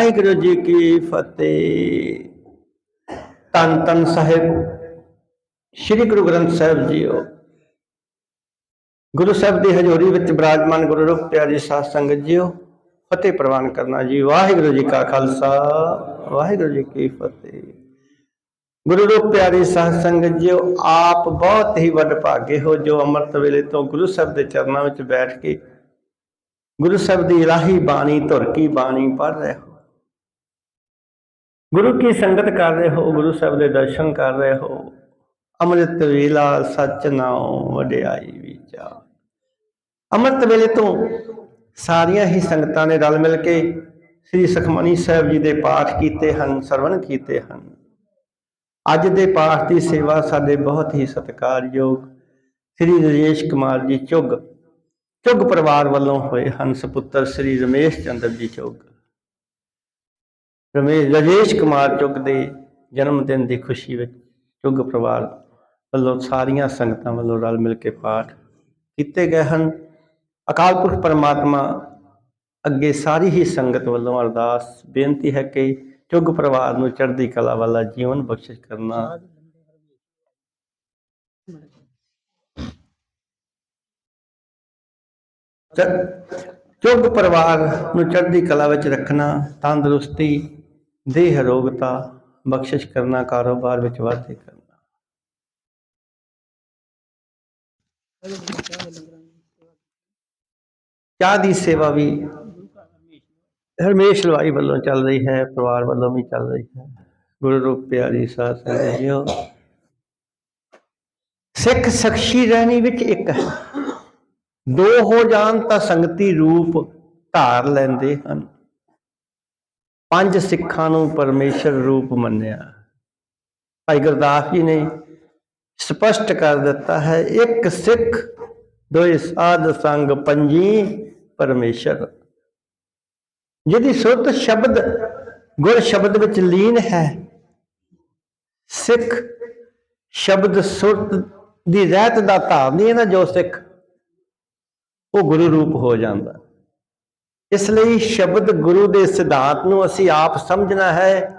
ਵਾਹਿਗੁਰੂ ਜੀ ਕੀ ਫਤਿਹ। ਤਨ ਤਨ ਸਾਹਿਬ, ਸ੍ਰੀ ਗੁਰੂ ਗ੍ਰੰਥ ਸਾਹਿਬ ਜੀਓ। ਗੁਰੂ ਸਾਹਿਬ ਦੀ ਹਜ਼ੂਰੀ ਵਿੱਚ ਬਿਰਾਜਮਾਨ ਗੁਰੂ ਰੂਪ ਪਿਆਰੀ ਸਾਧ ਸੰਗਤ ਜੀਓ, ਫਤਿਹ ਪ੍ਰਵਾਨ ਕਰਨਾ ਜੀ। ਵਾਹਿਗੁਰੂ ਜੀ ਕਾ ਖਾਲਸਾ, ਵਾਹਿਗੁਰੂ ਜੀ ਕੀ ਫਤਿਹ। ਗੁਰੂ ਰੂਪ ਪਿਆਰੀ ਸਾਧ ਸੰਗਤ ਜੀਓ, ਆਪ ਬਹੁਤ ਹੀ ਵੱਡ ਭਾਗੇ ਹੋ ਜੋ ਅੰਮ੍ਰਿਤ ਵੇਲੇ ਤੋਂ ਗੁਰੂ ਸਾਹਿਬ ਦੇ ਚਰਨਾਂ ਵਿੱਚ ਬੈਠ ਕੇ ਗੁਰੂ ਸਾਹਿਬ ਦੀ ਇਲਾਹੀ ਬਾਣੀ ਧੁਰ ਕੀ ਬਾਣੀ ਪੜ੍ਹ ਰਹੇ ਹੋ। ਗੁਰੂ ਕੀ ਸੰਗਤ ਕਰ ਰਹੇ ਹੋ? ਗੁਰੂ ਸਾਹਿਬ ਦੇ ਦਰਸ਼ਨ ਕਰ ਰਹੇ ਹੋ? ਅੰਮ੍ਰਿਤ ਵੇਲਾ ਸੱਚ ਨਾਉ ਵਡਿਆਈ ਵਿਚਾਰ ਅੰਮ੍ਰਿਤ ਵੇਲੇ ਤੋਂ ਸਾਰੀਆਂ ਹੀ ਸੰਗਤਾਂ ਨੇ ਰਲ ਮਿਲ ਕੇ ਸ੍ਰੀ ਸੁਖਮਨੀ ਸਾਹਿਬ ਜੀ ਦੇ ਪਾਠ ਕੀਤੇ ਹਨ, ਸਰਵਣ ਕੀਤੇ ਹਨ। ਅੱਜ ਦੇ ਪਾਠ ਦੀ ਸੇਵਾ ਸਾਡੇ ਬਹੁਤ ਹੀ ਸਤਿਕਾਰਯੋਗ ਸ੍ਰੀ ਰਜੇਸ਼ ਕੁਮਾਰ ਜੀ ਚੁੱਗ ਚੁੱਗ ਪਰਿਵਾਰ ਵੱਲੋਂ ਹੋਏ ਹਨ, ਸੁਪੁੱਤਰ ਸ੍ਰੀ ਰਮੇਸ਼ ਚੰਦਰ ਜੀ ਚੁੱਗ। ਰਮੇਸ਼ ਰਜੇਸ਼ ਕੁਮਾਰ ਚੁੱਗ ਦੇ ਜਨਮ ਦਿਨ ਦੀ ਖੁਸ਼ੀ ਵਿੱਚ ਚੁੱਗ ਪਰਿਵਾਰ ਵੱਲੋਂ ਸਾਰੀਆਂ ਸੰਗਤਾਂ ਵੱਲੋਂ ਰਲ ਮਿਲ ਕੇ ਪਾਠ ਕੀਤੇ ਗਏ ਹਨ। ਅਕਾਲ ਪੁਰਖ ਪਰਮਾਤਮਾ ਅੱਗੇ ਸਾਰੀ ਹੀ ਸੰਗਤ ਵੱਲੋਂ ਅਰਦਾਸ ਬੇਨਤੀ ਹੈ ਕਿ ਚੁੱਗ ਪਰਿਵਾਰ ਨੂੰ ਚੜ੍ਹਦੀ ਕਲਾ ਵਾਲਾ ਜੀਵਨ ਬਖਸ਼ਿਸ਼ ਕਰਨਾ। ਚੁੱਗ ਪਰਿਵਾਰ ਨੂੰ ਚੜ੍ਹਦੀ ਕਲਾ ਵਿੱਚ ਰੱਖਣਾ, ਤੰਦਰੁਸਤੀ ਦੇਹ ਰੋਗਤਾ, ਬਖਸ਼ਿਸ਼ ਕਰਨਾ, ਕਾਰੋਬਾਰ ਵਿੱਚ ਵਾਧੇ ਕਰਨਾ। ਚਾਹ ਦੀ ਸੇਵਾ ਵੀ ਹਰਮੇਸ਼ ਲਵਾਈ ਵੱਲੋਂ ਚੱਲ ਰਹੀ ਹੈ, ਪਰਿਵਾਰ ਵੱਲੋਂ ਵੀ ਚੱਲ ਰਹੀ ਹੈ। ਗੁਰੂ ਰੂਪ ਪਿਆਰੀ ਸਾਧ ਸੰਗਤ ਜੀਓ। ਸਿੱਖ ਸਖਸ਼ੀ ਰਹਿਣੀ ਵਿੱਚ ਇੱਕ ਹੈ। ਦੋ ਹੋ ਜਾਣ ਤਾਂ ਸੰਗਤੀ ਰੂਪ ਧਾਰ ਲੈਂਦੇ ਹਨ। ਪੰਜ ਸਿੱਖਾਂ ਨੂੰ ਪਰਮੇਸ਼ਰ ਰੂਪ ਮੰਨਿਆ। ਭਾਈ ਗੁਰਦਾਸ ਜੀ ਨੇ ਸਪਸ਼ਟ ਕਰ ਦਿੱਤਾ ਹੈ, ਇੱਕ ਸਿੱਖ ਦੋਇ ਸਾਧ ਸੰਗ ਪੰਜੀ ਪਰਮੇਸ਼ਰ। ਜਿਹਦੀ ਸੁਰਤ ਸ਼ਬਦ, ਗੁਰ ਸ਼ਬਦ ਵਿੱਚ ਲੀਨ ਹੈ, ਸਿੱਖ ਸ਼ਬਦ ਸੁਰਤ ਦੀ ਰਹਿਤ ਦਾ ਧਾਰਨੀ ਹੈ ਨਾ ਜੋ ਸਿੱਖ, ਉਹ ਗੁਰੂ ਰੂਪ ਹੋ ਜਾਂਦਾ। ਇਸ ਲਈ ਸ਼ਬਦ ਗੁਰੂ ਦੇ ਸਿਧਾਂਤ ਨੂੰ ਅਸੀਂ ਆਪ ਸਮਝਣਾ ਹੈ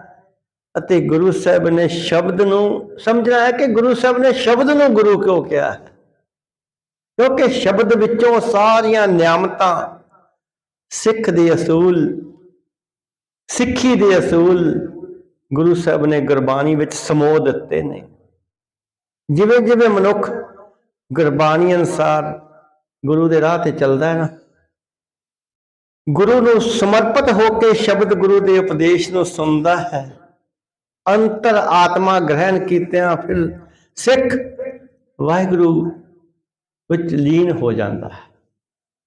ਅਤੇ ਗੁਰੂ ਸਾਹਿਬ ਨੇ ਸ਼ਬਦ ਨੂੰ ਸਮਝਣਾ ਹੈ ਕਿ ਗੁਰੂ ਸਾਹਿਬ ਨੇ ਸ਼ਬਦ ਨੂੰ ਗੁਰੂ ਕਿਉਂ ਕਿਹਾ ਹੈ? ਕਿਉਂਕਿ ਸ਼ਬਦ ਵਿੱਚੋਂ ਸਾਰੀਆਂ ਨਿਆਮਤਾਂ, ਸਿੱਖ ਦੇ ਅਸੂਲ, ਸਿੱਖੀ ਦੇ ਅਸੂਲ ਗੁਰੂ ਸਾਹਿਬ ਨੇ ਗੁਰਬਾਣੀ ਵਿੱਚ ਸਮੋ ਦਿੱਤੇ ਨੇ। ਜਿਵੇਂ ਜਿਵੇਂ ਮਨੁੱਖ ਗੁਰਬਾਣੀ ਅਨਸਾਰ ਗੁਰੂ ਦੇ ਰਾਹ ਤੇ ਚੱਲਦਾ ਹੈ ਨਾ ਗੁਰੂ ਨੂੰ ਸਮਰਪਿਤ ਹੋ ਕੇ ਸ਼ਬਦ ਗੁਰੂ ਦੇ ਉਪਦੇਸ਼ ਨੂੰ ਸੁਣਦਾ ਹੈ। ਅੰਤਰ ਆਤਮਾ ਗ੍ਰਹਿਣ ਕੀਤਿਆਂ ਫਿਰ ਸਿੱਖ ਵਾਹਿਗੁਰੂ ਵਿੱਚ ਲੀਨ ਹੋ ਜਾਂਦਾ ਹੈ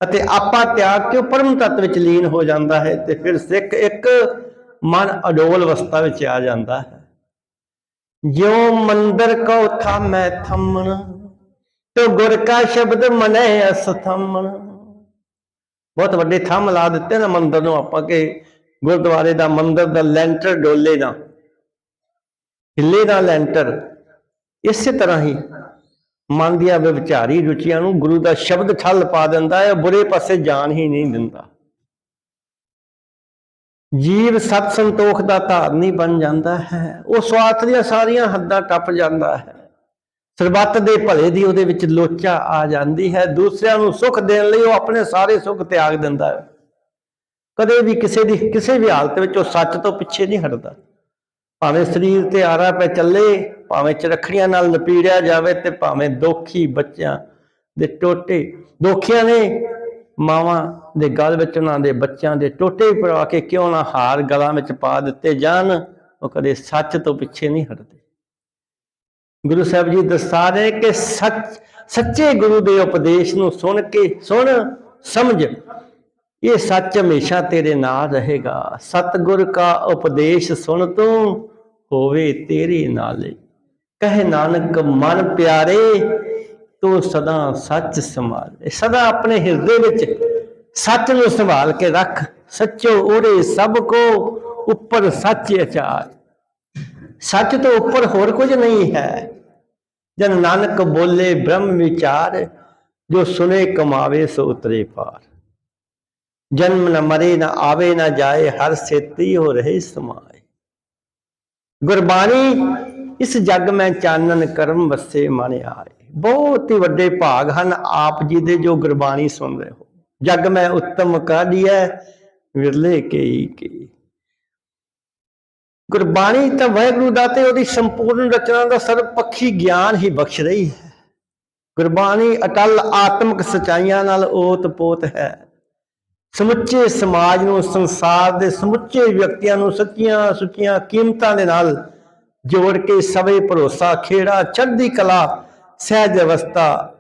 ਅਤੇ ਆਪਾ ਤਿਆਗ ਕੇ ਪਰਮ ਤੱਤ ਵਿੱਚ ਲੀਨ ਹੋ ਜਾਂਦਾ ਹੈ ਤੇ ਫਿਰ ਸਿੱਖ ਇੱਕ ਮਨ ਅਡੋਲ ਅਵਸਥਾ ਵਿੱਚ ਆ ਜਾਂਦਾ ਹੈ। ਜਿਉ ਮੰਦਰ ਕੋ ਥਾਮੈ ਥੰਮਣ, ਤੋ ਗੁਰ ਕਾ ਸ਼ਬਦ ਮਨੈ ਅਸਥੰਮਣ। ਬਹੁਤ ਵੱਡੇ ਥੰਮ ਲਾ ਦਿੱਤੇ ਨਾ ਮੰਦਰ ਨੂੰ ਆਪਾਂ ਕਿ ਗੁਰਦੁਆਰੇ ਦਾ ਮੰਦਰ ਦਾ ਲੈਂਟਰ ਡੋਲੇ ਨਾ ਹਿੱਲੇ ਦਾ ਲੈਂਟਰ, ਇਸੇ ਤਰ੍ਹਾਂ ਹੀ ਮਨ ਦੀਆਂ ਵਿਚਾਰੀ ਰੁਚੀਆਂ ਨੂੰ ਗੁਰੂ ਦਾ ਸ਼ਬਦ ਠੱਲ ਪਾ ਦਿੰਦਾ ਹੈ ਬੁਰੇ ਪਾਸੇ ਜਾਣ ਹੀ ਨਹੀਂ ਦਿੰਦਾ। ਜੀਵ ਸਤ ਸੰਤੋਖ ਦਾ ਧਾਰਨੀ ਬਣ ਜਾਂਦਾ ਹੈ, ਉਹ ਸਵਾਰਥ ਦੀਆਂ ਸਾਰੀਆਂ ਹੱਦਾਂ ਟੱਪ ਜਾਂਦਾ ਹੈ। ਸਰਬੱਤ ਦੇ ਭਲੇ ਦੀ ਉਹਦੇ ਵਿੱਚ ਲੋਚਾ ਆ ਜਾਂਦੀ ਹੈ। ਦੂਸਰਿਆਂ ਨੂੰ ਸੁੱਖ ਦੇਣ ਲਈ ਉਹ ਆਪਣੇ ਸਾਰੇ ਸੁੱਖ ਤਿਆਗ ਦਿੰਦਾ ਹੈ। ਕਦੇ ਵੀ ਕਿਸੇ ਦੀ, ਕਿਸੇ ਵੀ ਹਾਲਤ ਵਿੱਚ ਉਹ ਸੱਚ ਤੋਂ ਪਿੱਛੇ ਨਹੀਂ ਹਟਦਾ। ਭਾਵੇਂ ਸਰੀਰ ਤੇ ਆਰਾ ਪੈ ਚੱਲੇ, ਭਾਵੇਂ ਚਰਖੜੀਆਂ ਨਾਲ ਲਪੀੜਿਆ ਜਾਵੇ ਤੇ ਭਾਵੇਂ ਦੋਖੀ ਬੱਚਿਆਂ ਦੇ ਟੋਟੇ। ਦੋਖੀਆਂ ਨੇ ਮਾਵਾਂ ਦੇ ਗਲ ਵਿੱਚ, ਉਹਨਾਂ ਦੇ ਬੱਚਿਆਂ ਦੇ ਟੋਟੇ ਪਵਾ ਕੇ ਕਿਉਂ ਨਾ ਹਾਰ ਗਲਾਂ ਵਿੱਚ ਪਾ ਦਿੱਤੇ ਜਾਣ, ਉਹ ਕਦੇ ਸੱਚ ਤੋਂ ਪਿੱਛੇ ਨਹੀਂ ਹਟਦੇ। ਗੁਰੂ ਸਾਹਿਬ ਜੀ ਦੱਸਾ ਰਹੇ ਕਿ ਸੱਚ, ਸੱਚੇ ਗੁਰੂ ਦੇ ਉਪਦੇਸ਼ ਨੂੰ ਸੁਣ ਕੇ, ਸੁਣ, ਸਮਝ। ਇਹ ਸੱਚ ਹਮੇਸ਼ਾ ਤੇਰੇ ਨਾਲ ਰਹੇਗਾ। ਸਤਿਗੁਰ ਕਾ ਉਪਦੇਸ਼ ਸੁਣ ਤੂੰ, ਹੋਵੇ ਤੇਰੇ ਨਾਲੇ। ਕਹੇ ਨਾਨਕ, ਮਨ ਪਿਆਰੇ, ਤੂੰ ਸਦਾ ਸੱਚ ਸੰਭਾਲੇ। ਸਦਾ ਆਪਣੇ ਹਿਰਦੇ ਵਿੱਚ ਸੱਚ ਨੂੰ ਸੰਭਾਲ ਕੇ ਰੱਖ। ਸੱਚੋ ਉਹਦੇ ਸਭ ਕੋ ਉੱਪਰ ਸੱਚ ਅਚਾਰ ਸੱਚ ਤੋਂ ਉੱਪਰ ਹੋਰ ਕੁਝ ਨਹੀਂ ਹੈ। ਜਨ ਨਾਨਕ ਬੋਲੇ ਬ੍ਰਹਮ ਵਿਚਾਰ, ਜੋ ਸੁਨੇ ਕਮਾਵੇ ਸੋ ਉਤਰੇ ਪਾਰ। ਜਨਮ ਨ ਮਰੇ ਨ ਆਵੇ ਨ ਜਾਏ, ਹਰ ਸੇਤੀ ਹੋ ਰਹੇ ਸਮਾਏ। ਗੁਰਬਾਣੀ, ਇਸ ਜੱਗ ਮੈਂ ਚਾਨਣ ਕਰਮ ਵਸੇ ਮਨ ਆਏ। ਬਹੁਤ ਹੀ ਵੱਡੇ ਭਾਗ ਹਨ ਆਪ ਜੀ ਦੇ ਜੋ ਗੁਰਬਾਣੀ ਸੁਣ ਰਹੇ ਹੋ। ਜੱਗ ਮੈਂ ਉੱਤਮ ਕਾਢੀਐ ਵਿਰਲੇ ਕੇਈ ਕੀ। ਗੁਰਬਾਣੀ ਤਾਂ ਵਾਹਿਗੁਰੂ ਦਾ ਤੇ ਉਹਦੀ ਸੰਪੂਰਨ ਰਚਨਾ ਦਾ ਸਰਵਪੱਖੀ ਗਿਆਨ ਹੀ ਬਖਸ਼ ਰਹੀ ਹੈ। ਗੁਰਬਾਣੀ ਅਟਲ ਆਤਮਿਕ ਸਚਾਈਆਂ ਨਾਲ ਓਤ-ਪੋਤ ਹੈ। ਸਮੁੱਚੇ ਸਮਾਜ ਨੂੰ, ਸੰਸਾਰ ਦੇ ਸਮੁੱਚੇ ਵਿਅਕਤੀਆਂ ਨੂੰ ਸੱਚੀਆਂ ਸੁੱਚੀਆਂ ਕੀਮਤਾਂ ਦੇ ਨਾਲ ਜੋੜ ਕੇ ਸਵੇ ਭਰੋਸਾ, ਖੇੜਾ, ਚੜ੍ਹਦੀ ਕਲਾ, ਸਹਿਜ ਅਵਸਥਾ,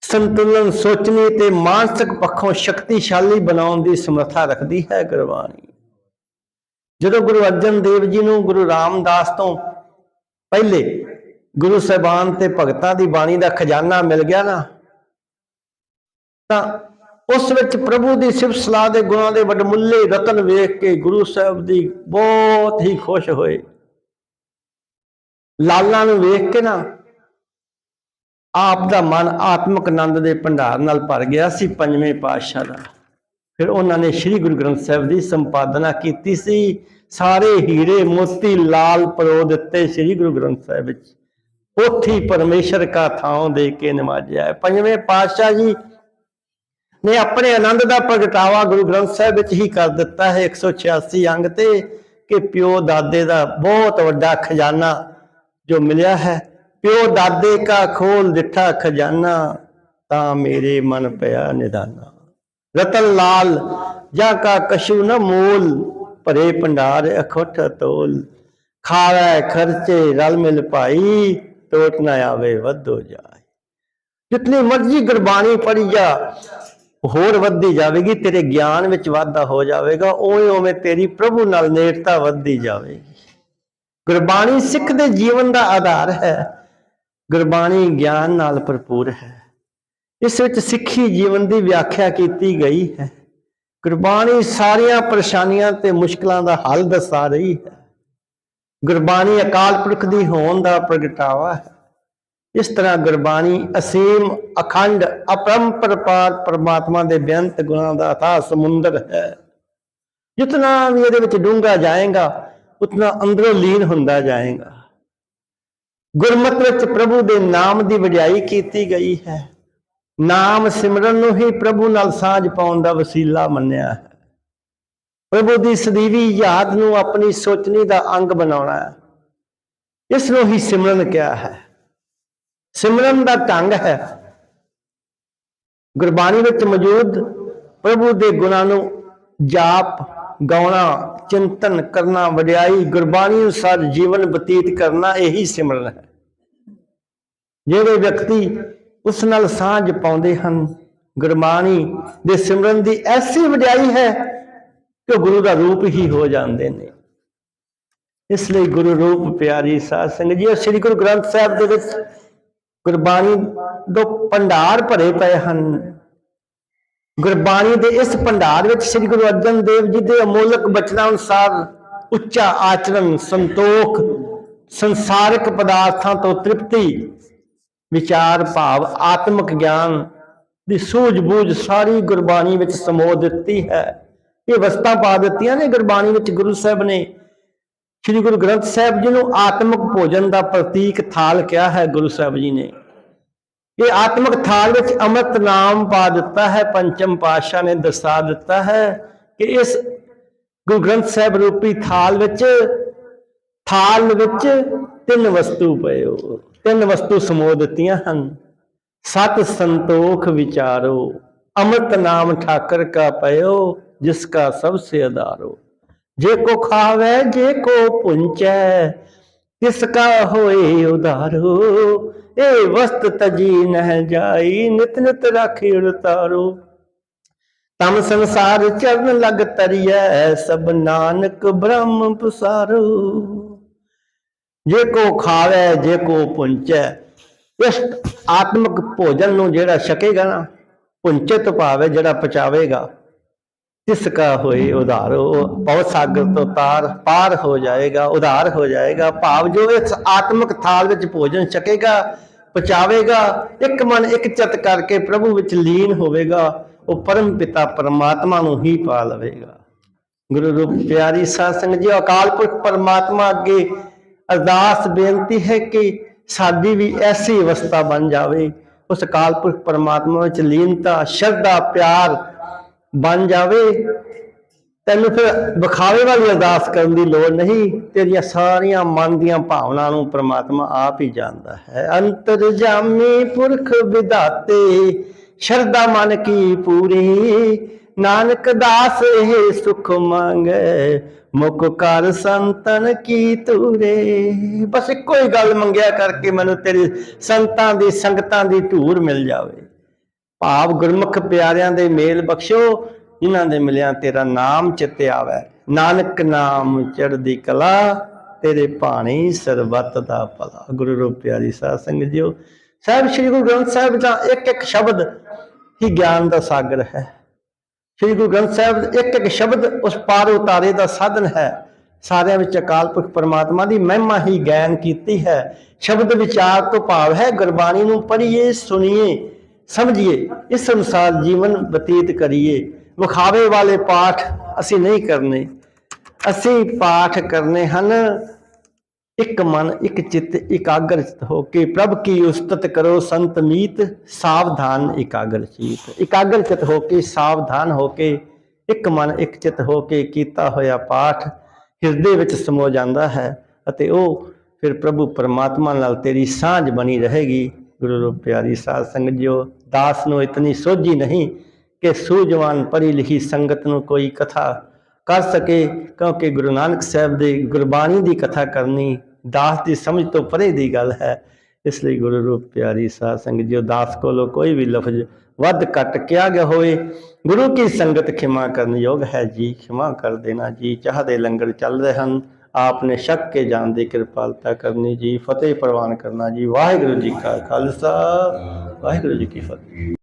ਸੰਤੁਲਨ ਸੋਚਣੀ ਤੇ ਮਾਨਸਿਕ ਪੱਖੋਂ ਸ਼ਕਤੀਸ਼ਾਲੀ ਬਣਾਉਣ ਦੀ ਸਮਰੱਥਾ ਰੱਖਦੀ ਹੈ ਗੁਰਬਾਣੀ। ਜਦੋਂ ਗੁਰੂ ਅਰਜਨ ਦੇਵ ਜੀ ਨੂੰ ਗੁਰੂ ਰਾਮਦਾਸ ਤੋਂ ਪਹਿਲੇ ਗੁਰੂ ਸਾਹਿਬਾਨ ਤੇ ਭਗਤਾਂ ਦੀ ਬਾਣੀ ਦਾ ਖਜ਼ਾਨਾ ਮਿਲ ਗਿਆ ਨਾ, ਤਾਂ ਉਸ ਵਿੱਚ ਪ੍ਰਭੂ ਦੀ ਸਿਫਤ ਸਲਾਹ ਦੇ ਗੁਣਾਂ ਦੇ ਵਡਮੁੱਲੇ ਰਤਨ ਵੇਖ ਕੇ ਗੁਰੂ ਸਾਹਿਬ ਦੀ ਬਹੁਤ ਹੀ ਖੁਸ਼ ਹੋਏ। ਲਾਲਾਂ ਨੂੰ ਵੇਖ ਕੇ ਨਾ ਆਪ ਦਾ ਮਨ ਆਤਮਿਕ ਆਨੰਦ ਦੇ ਭੰਡਾਰ ਨਾਲ ਭਰ ਗਿਆ ਸੀ ਪੰਜਵੇਂ ਪਾਤਸ਼ਾਹ ਦਾ। ਫਿਰ ਉਹਨਾਂ ਨੇ ਸ੍ਰੀ ਗੁਰੂ ਗ੍ਰੰਥ ਸਾਹਿਬ ਦੀ ਸੰਪਾਦਨਾ ਕੀਤੀ ਸੀ। ਸਾਰੇ ਹੀਰੇ ਮੋਤੀ ਲਾਲ ਪਰੋ ਦਿੱਤੇ ਸ੍ਰੀ ਗੁਰੂ ਗ੍ਰੰਥ ਸਾਹਿਬ ਵਿੱਚ। ਉੱਥੀ ਪਰਮੇਸ਼ਰ ਕਾ ਥਾਂ ਦੇ ਕੇ ਨਵਾਜਿਆ ਹੈ। ਪੰਜਵੇਂ ਪਾਤਸ਼ਾਹ ਜੀ ਨੇ ਆਪਣੇ ਆਨੰਦ ਦਾ ਪ੍ਰਗਟਾਵਾ ਗੁਰੂ ਗ੍ਰੰਥ ਸਾਹਿਬ ਵਿੱਚ ਹੀ ਕਰ ਦਿੱਤਾ ਹੈ। 186 ਅੰਗ ਤੇ ਕਿ ਪਿਓ ਦਾਦੇ ਦਾ ਬਹੁਤ ਵੱਡਾ ਖਜ਼ਾਨਾ ਜੋ ਮਿਲਿਆ ਹੈ। ਪਿਓ ਦਾਦੇ ਕਾ ਖੋਲ ਦਿੱਠਾ ਖਜ਼ਾਨਾ, ਤਾਂ ਮੇਰੇ ਮਨ ਪਿਆ ਨਿਦਾਨਾ। ਰਤਨ ਲਾਲ, ਜਾਂ ਕਾ ਕਸ਼ੂ ਨ ਮੋਲ, ਭਰੇ ਭੰਡਾਰ ਅਖੁੱਠ ਤੋਲ। ਖਾਵੇ ਖਰਚੇ ਰਲ ਮਿਲ ਭਾਈ, ਟੋਟ ਨਾ ਆਵੇ ਵੱਧੋ ਜਾਏ। ਜਿਤਨੀ ਮਰਜ਼ੀ ਗੁਰਬਾਣੀ ਪੜ੍ਹੀ ਜਾ, ਹੋਰ ਵੱਧਦੀ ਜਾਵੇਗੀ, ਤੇਰੇ ਗਿਆਨ ਵਿੱਚ ਵਾਧਾ ਹੋ ਜਾਵੇਗਾ ਓਵੇਂ ਓਵੇਂ ਤੇਰੀ ਪ੍ਰਭੂ ਨਾਲ ਨੇੜਤਾ ਵੱਧਦੀ ਜਾਵੇਗੀ। ਗੁਰਬਾਣੀ ਸਿੱਖ ਦੇ ਜੀਵਨ ਦਾ ਆਧਾਰ ਹੈ, ਗੁਰਬਾਣੀ ਗਿਆਨ ਨਾਲ ਭਰਪੂਰ ਹੈ। ਇਸ ਵਿੱਚ ਸਿੱਖੀ ਜੀਵਨ ਦੀ ਵਿਆਖਿਆ ਕੀਤੀ ਗਈ ਹੈ। ਗੁਰਬਾਣੀ ਸਾਰੀਆਂ ਪਰੇਸ਼ਾਨੀਆਂ ਤੇ ਮੁਸ਼ਕਲਾਂ ਦਾ ਹੱਲ ਦੱਸਾ ਰਹੀ ਹੈ। ਗੁਰਬਾਣੀ ਅਕਾਲ ਪੁਰਖ ਦੀ ਹੋਣ ਦਾ ਪ੍ਰਗਟਾਵਾ ਹੈ। ਇਸ ਤਰ੍ਹਾਂ ਗੁਰਬਾਣੀ ਅਸੀਮ, ਅਖੰਡ, ਅਪਰੰਪਰਪਾਰ ਪਰਮਾਤਮਾ ਦੇ ਬੇਅੰਤ ਗੁਣਾਂ ਦਾ ਅਥਾਹ ਸਮੁੰਦਰ ਹੈ। ਜਿਤਨਾ ਵੀ ਇਹਦੇ ਵਿੱਚ ਡੂੰਘਾ ਜਾਏਗਾ, ਉਤਨਾ ਅੰਦਰੋਂ ਲੀਨ ਹੁੰਦਾ ਜਾਏਗਾ। ਗੁਰਮਤਿ ਵਿੱਚ ਪ੍ਰਭੂ ਦੇ ਨਾਮ ਦੀ ਵਡਿਆਈ ਕੀਤੀ ਗਈ ਹੈ। ਨਾਮ ਸਿਮਰਨ ਨੂੰ ਹੀ ਪ੍ਰਭੂ ਨਾਲ ਸਾਝ ਪਾਉਣ ਦਾ ਵਸੀਲਾ ਮੰਨਿਆ ਹੈ। ਪ੍ਰਭੂ ਦੀ ਸਦੀਵੀ ਯਾਦ ਨੂੰ ਆਪਣੀ ਸੋਚਣੀ ਦਾ ਅੰਗ ਬਣਾਉਣਾ ਹੈ। ਇਸ ਨੂੰ ਹੀ ਸਿਮਰਨ ਕਿਹਾ ਹੈ। ਸਿਮਰਨ ਦਾ ਢੰਗ ਹੈ। ਗੁਰਬਾਣੀ ਵਿੱਚ ਮੌਜੂਦ ਪ੍ਰਭੂ ਦੇ ਗੁਣਾਂ ਨੂੰ ਜਾਪ, ਗਾਉਣਾ, ਚਿੰਤਨ ਕਰਨਾ, ਵਡਿਆਈ, ਗੁਰਬਾਣੀ ਅਨੁਸਾਰ ਜੀਵਨ ਬਤੀਤ ਕਰਨਾ, ਇਹੀ ਸਿਮਰਨ ਹੈ। ਜਿਹੜੇ ਵਿਅਕਤੀ ਉਸ ਨਾਲ ਸਾਂਝ ਪਾਉਂਦੇ ਹਨ। ਗੁਰਬਾਣੀ ਦੇ ਸਿਮਰਨ ਦੀ ਐਸੀ ਵਡਿਆਈ ਹੈ ਕਿ ਗੁਰੂ ਦਾ ਰੂਪ ਹੀ ਹੋ ਜਾਂਦੇ ਨੇ। ਇਸ ਲਈ ਗੁਰੂ ਰੂਪ ਪਿਆਰੀ ਸਾਧ ਸੰਗਤ ਜੀ ਸ੍ਰੀ ਗੁਰੂ ਗ੍ਰੰਥ ਸਾਹਿਬ ਦੇ ਵਿੱਚ ਗੁਰਬਾਣੀ ਦੋ ਭੰਡਾਰ ਭਰੇ ਪਏ ਹਨ। ਗੁਰਬਾਣੀ ਦੇ ਇਸ ਭੰਡਾਰ ਵਿੱਚ ਸ੍ਰੀ ਗੁਰੂ ਅਰਜਨ ਦੇਵ ਜੀ ਦੇ ਅਮੋਲਕ ਬਚਨਾਂ ਅਨੁਸਾਰ ਉੱਚਾ ਆਚਰਣ, ਸੰਤੋਖ, ਸੰਸਾਰਿਕ ਪਦਾਰਥਾਂ ਤੋਂ ਤ੍ਰਿਪਤੀ ਵਿਚਾਰ, ਭਾਵ, ਆਤਮਿਕ ਗਿਆਨ ਦੀ ਸੂਝ-ਬੂਝ ਸਾਰੀ ਗੁਰਬਾਣੀ ਵਿੱਚ ਸਮੋ ਦਿੱਤੀ ਹੈ। ਇਹ ਵਸਤਾਂ ਪਾ ਦਿੱਤੀਆਂ ਨੇ ਗੁਰਬਾਣੀ ਵਿੱਚ ਗੁਰੂ ਸਾਹਿਬ ਨੇ। ਸ੍ਰੀ ਗੁਰੂ ਗ੍ਰੰਥ ਸਾਹਿਬ ਜੀ ਨੂੰ ਆਤਮਿਕ ਭੋਜਨ ਦਾ ਪ੍ਰਤੀਕ ਥਾਲ ਕਿਹਾ ਹੈ ਗੁਰੂ ਸਾਹਿਬ ਜੀ ਨੇ। ਇਹ ਆਤਮਿਕ ਥਾਲ ਵਿੱਚ ਅੰਮ੍ਰਿਤ ਨਾਮ ਪਾ ਦਿੱਤਾ ਹੈ, ਪੰਚਮ ਪਾਤਸ਼ਾਹ ਨੇ ਦਰਸਾ ਦਿੱਤਾ ਹੈ ਕਿ ਇਸ ਗੁਰੂ ਗ੍ਰੰਥ ਸਾਹਿਬ ਰੂਪੀ ਥਾਲ ਵਿੱਚ ਥਾਲ ਵਿੱਚ ਤਿੰਨ ਵਸਤੂ ਪਏ ਹੋ। ਤਿੰਨ ਵਸਤੂ ਸਮੋ ਦਿੱਤੀਆਂ ਹਨ। ਸਤ ਸੰਤੋਖ ਵਿਚਾਰੋ, ਅੰਮ੍ਰਿਤ ਨਾਮ ਠਾਕਰ ਕਾ ਪਇਓ, ਜਿਸ ਕਾ ਸਭ ਸੇ ਆਧਾਰੋ ਜੇ ਕੋ ਖਾਵੇ, ਜੇ ਕੋ ਪੁੰਚੈ, ਤਿਸ ਕਾ ਹੋਏ ਉਧਾਰੋ। ਇਹ ਵਸਤ ਤਜੀ ਨਹਿ ਜਾਈ, ਨਿਤ ਨਿਤ ਰਾਖੀ ਉਤਾਰੋ। ਤਮ ਸੰਸਾਰ ਚਰਨ ਲਗ ਤਰੀਐ, ਸਭ ਨਾਨਕ ਬ੍ਰਹਮ ਪਸਾਰੋ। ਜੇ ਕੋ ਖਾਵੇ, ਜੇ ਕੋ ਪੁੰਚੈ, ਇਸ ਆਤਮਿਕ ਭੋਜਨ ਨੂੰ ਜਿਹੜਾ ਛਕੇਗਾ ਨਾ, ਪੁੰਚਿਤ ਭਾਵੇ ਜਿਹੜਾ ਪਚਾਵੇਗਾ, ਤਿਸ ਕਾ ਹੋਏ ਉਧਾਰੋ ਬਹੁਤ ਸਾਗਰ ਤੋਂ ਤਾਰ, ਪਾਰ ਹੋ ਜਾਏਗਾ, ਉਧਾਰ ਹੋ ਜਾਏਗਾ। ਭਾਵ ਜੋ ਇਸ ਆਤਮਿਕ ਥਾਲ ਵਿੱਚ ਭੋਜਨ ਛਕੇਗਾ, ਪਚਾਵੇਗਾ, ਇੱਕ ਮਨ ਇੱਕ ਚਿੱਤ ਕਰਕੇ ਪ੍ਰਭੂ ਵਿੱਚ ਲੀਨ ਹੋਵੇਗਾ, ਉਹ ਪਰਮ ਪਿਤਾ ਪਰਮਾਤਮਾ ਨੂੰ ਹੀ ਪਾ ਲਵੇਗਾ ਗੁਰੂ ਰੂਪ ਪਿਆਰੀ ਸਾਧ ਸੰਗਤ ਜੀ, ਅਕਾਲ ਪੁਰਖ ਪਰਮਾਤਮਾ ਅੱਗੇ ਅਰਦਾਸ ਬੇਨਤੀ ਹੈ ਕਿ ਸਾਡੀ ਵੀ ਐਸੀ ਅਵਸਥਾ ਬਣ ਜਾਵੇ, ਉਸ ਅਕਾਲ ਪੁਰਖ ਪਰਮਾਤਮਾ ਵਿੱਚ ਲੀਨਤਾ, ਸ਼ਰਧਾ, ਪਿਆਰ ਬਣ ਜਾਵੇ। ਤੈਨੂੰ ਫਿਰ ਵਿਖਾਵੇ ਵਾਲੀ ਅਰਦਾਸ ਕਰਨ ਦੀ ਲੋੜ ਨਹੀਂ, ਤੇਰੀਆਂ ਸਾਰੀਆਂ ਮਨ ਦੀਆਂ ਭਾਵਨਾ ਨੂੰ ਪ੍ਰਮਾਤਮਾ ਆਪ ਹੀ ਜਾਣਦਾ ਹੈ। ਅੰਤਰਜਾਮੀ ਪੁਰਖ ਵਿਦਾਤੇ ਸ਼ਰਧਾ ਮਨ ਕੀ ਪੂਰੀ ਨਾਨਕ ਦਾਸ, ਇਹ ਸੁਖ ਮੰਗੇ। ਮੁਖ ਕਰ ਸੰਤਨ ਕੀ ਤੂਰੇ ਬਸ ਇੱਕੋ ਹੀ ਗੱਲ ਮੰਗਿਆ ਕਰਕੇ ਮੈਨੂੰ ਤੇਰੀ ਸੰਤਾਂ ਦੀ, ਸੰਗਤਾਂ ਦੀ ਧੂਰ ਮਿਲ ਜਾਵੇ। ਭਾਵ ਗੁਰਮੁਖ ਪਿਆਰਿਆਂ ਦੇ ਮੇਲ ਬਖਸ਼ੋ, ਜਿਨ੍ਹਾਂ ਦੇ ਮਿਲਿਆਂ ਤੇਰਾ ਨਾਮ ਚਿੱਤੇ ਆਵੇ। ਨਾਨਕ ਨਾਮ ਚੜ੍ਹਦੀ ਕਲਾ, ਤੇਰੇ ਭਾਣੀ ਸਰਬੱਤ ਦਾ ਭਲਾ। ਗੁਰੂ ਰੂਪ ਪਿਆਰੀ ਸਾਧ ਸੰਗਤ ਜੀਓ, ਸਾਹਿਬ, ਸ੍ਰੀ ਗੁਰੂ ਗ੍ਰੰਥ ਸਾਹਿਬ ਦਾ ਇੱਕ ਇੱਕ ਸ਼ਬਦ ਹੀ ਗਿਆਨ ਦਾ ਸਾਗਰ ਹੈ। ਸ੍ਰੀ ਗੁਰੂ ਗ੍ਰੰਥ ਸਾਹਿਬ ਇੱਕ ਇੱਕ ਸ਼ਬਦ ਉਸ ਪਾਰ ਉਤਾਰੇ ਦਾ ਸਾਧਨ ਹੈ। ਸਾਰਿਆਂ ਵਿੱਚ ਅਕਾਲ ਪੁਰਖ ਪਰਮਾਤਮਾ ਦੀ ਮਹਿਮਾ ਹੀ ਗਾਇਨ ਕੀਤੀ ਹੈ। ਸ਼ਬਦ ਵਿਚਾਰ ਤੋਂ ਭਾਵ ਹੈ, ਗੁਰਬਾਣੀ ਨੂੰ ਪੜ੍ਹੀਏ, ਸੁਣੀਏ, ਸਮਝੀਏ, ਇਸ ਅਨੁਸਾਰ ਜੀਵਨ ਬਤੀਤ ਕਰੀਏ। ਵਿਖਾਵੇ ਵਾਲੇ ਪਾਠ ਅਸੀਂ ਨਹੀਂ ਕਰਨੇ। ਅਸੀਂ ਪਾਠ ਕਰਨੇ ਹਨ ਇੱਕ ਮਨ, ਇੱਕ ਚਿੱਤ ਇਕਾਗਰਚਿਤ ਹੋ ਕੇ ਪ੍ਰਭ ਕੀ ਉਸਤਤ ਕਰੋ ਸੰਤ ਮੀਤ, ਸਾਵਧਾਨ ਇਕਾਗਰ ਇਕਾਗਰਚਿਤ ਹੋ ਕੇ, ਸਾਵਧਾਨ ਹੋ ਕੇ, ਇੱਕ ਮਨ, ਇੱਕ ਚਿੱਤ ਹੋ ਕੇ ਕੀਤਾ ਹੋਇਆ ਪਾਠ ਹਿਰਦੇ ਵਿੱਚ ਸਮੋ ਜਾਂਦਾ ਹੈ ਅਤੇ ਉਹ ਫਿਰ ਪ੍ਰਭੂ ਪਰਮਾਤਮਾ ਨਾਲ ਤੇਰੀ ਸਾਂਝ ਬਣੀ ਰਹੇਗੀ। ਗੁਰੂ ਰੂਪ ਪਿਆਰੀ ਸਾਧ ਸੰਗਤ ਜੀਓ, ਦਾਸ ਨੂੰ ਇਤਨੀ ਸੋਝੀ ਨਹੀਂ ਕਿ ਸੂਝਵਾਨ ਪੜ੍ਹੀ ਲਿਖੀ ਸੰਗਤ ਨੂੰ ਕੋਈ ਕਥਾ ਕਰ ਸਕੇ, ਕਿਉਂਕਿ ਗੁਰੂ ਨਾਨਕ ਸਾਹਿਬ ਦੀ ਗੁਰਬਾਣੀ ਦੀ ਕਥਾ ਕਰਨੀ ਦਾਸ ਦੀ ਸਮਝ ਤੋਂ ਪਰੇ ਦੀ ਗੱਲ ਹੈ। ਇਸ ਲਈ ਗੁਰੂ ਰੂਪ ਪਿਆਰੀ ਸਾਧ ਸੰਗਤ ਜੀਓ ਦਾਸ ਕੋਲੋਂ ਕੋਈ ਵੀ ਲਫ਼ਜ਼ ਵੱਧ ਘੱਟ ਕਿਹਾ ਗਿਆ ਹੋਵੇ, ਗੁਰੂ ਕੀ ਸੰਗਤ ਖਿਮਾ ਕਰਨ ਯੋਗ ਹੈ ਜੀ? ਖਿਮਾ ਕਰ ਦੇਣਾ ਜੀ, ਚਾਹ ਦੇ ਲੰਗਰ ਚੱਲ ਰਹੇ ਹਨ ਆਪ ਨੇ ਸ਼ੱਕ ਕੇ ਜਾਣ ਦੀ ਕਿਰਪਾਲਤਾ ਕਰਨੀ ਜੀ, ਫਤਿਹ ਪ੍ਰਵਾਨ ਕਰਨਾ ਜੀ। ਵਾਹਿਗੁਰੂ ਜੀ ਕਾ ਖਾਲਸਾ, ਵਾਹਿਗੁਰੂ ਜੀ ਕੀ ਫਤਿਹ।